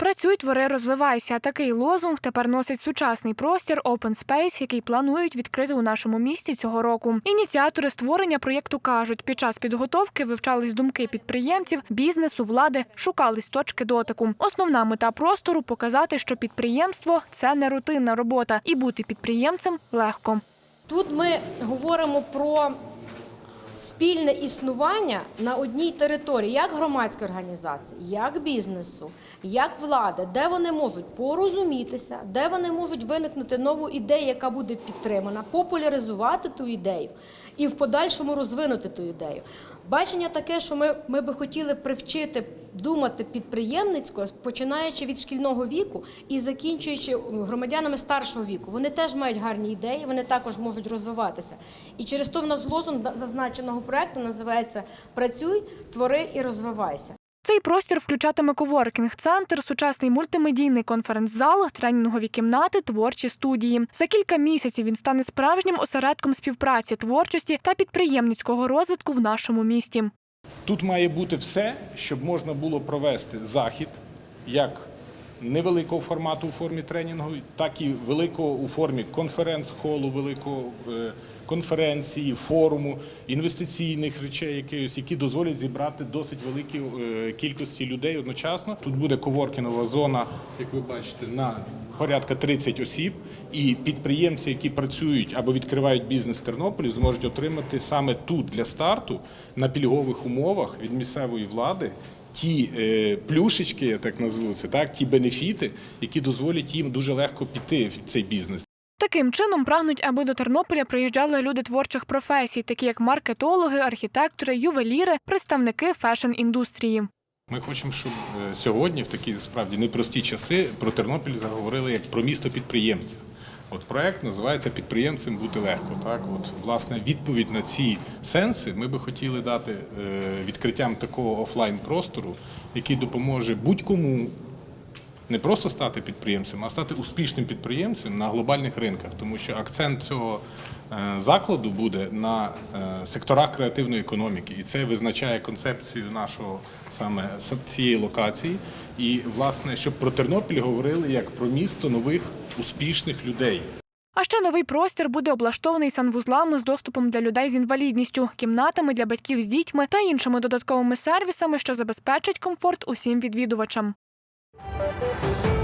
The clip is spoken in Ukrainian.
Працюй, твори, розвивайся. Такий лозунг тепер носить сучасний простір Open Space, який планують відкрити у нашому місті цього року. Ініціатори створення проєкту кажуть, під час підготовки вивчались думки підприємців, бізнесу, влади, шукались точки дотику. Основна мета простору показати, що підприємство це не рутинна робота, і бути підприємцем легко. Тут ми говоримо про спільне існування на одній території, як громадської організації, як бізнесу, як влади, де вони можуть порозумітися, де вони можуть виникнути нову ідею, яка буде підтримана, популяризувати ту ідею і в подальшому розвинути ту ідею. Бачення таке, що ми, ми би хотіли привчити думати підприємницько, починаючи від шкільного віку і закінчуючи громадянами старшого віку. Вони теж мають гарні ідеї, вони також можуть розвиватися. І через то в нас лозунг зазначеного проекту називається Працюй, твори і розвивайся. Цей простір включатиме коворкінг-центр, сучасний мультимедійний конференц-зал, тренінгові кімнати, творчі студії. За кілька місяців він стане справжнім осередком співпраці, творчості та підприємницького розвитку в нашому місті. Тут має бути все, щоб можна було провести захід як невеликого формату у формі тренінгу, так і великого у формі конференц-холу, великого е, конференції, форуму, інвестиційних речей, якихось, які дозволять зібрати досить великі е, кількості людей одночасно. Тут буде коворкінова зона, як ви бачите, на порядка 30 осіб, і підприємці, які працюють або відкривають бізнес в Тернополі, зможуть отримати саме тут для старту на пільгових умовах від місцевої влади. Ті е, плюшечки, я так назву це, так ті бенефіти, які дозволять їм дуже легко піти в цей бізнес. Таким чином прагнуть, аби до Тернополя приїжджали люди творчих професій, такі як маркетологи, архітектори, ювеліри, представники фешн-індустрії. Ми хочемо, щоб е, сьогодні, в такі справді непрості часи, про Тернопіль заговорили як про місто підприємців. От проект називається Підприємцем бути легко. Так, от власне відповідь на ці сенси ми би хотіли дати е, відкриттям такого офлайн простору, який допоможе будь-кому не просто стати підприємцем, а стати успішним підприємцем на глобальних ринках, тому що акцент цього е, закладу буде на е, секторах креативної економіки, і це визначає концепцію нашого саме цієї локації. І власне, щоб про Тернопіль говорили як про місто нових успішних людей. А ще новий простір буде облаштований санвузлами з доступом для людей з інвалідністю, кімнатами для батьків з дітьми та іншими додатковими сервісами, що забезпечать комфорт усім відвідувачам. Thank you.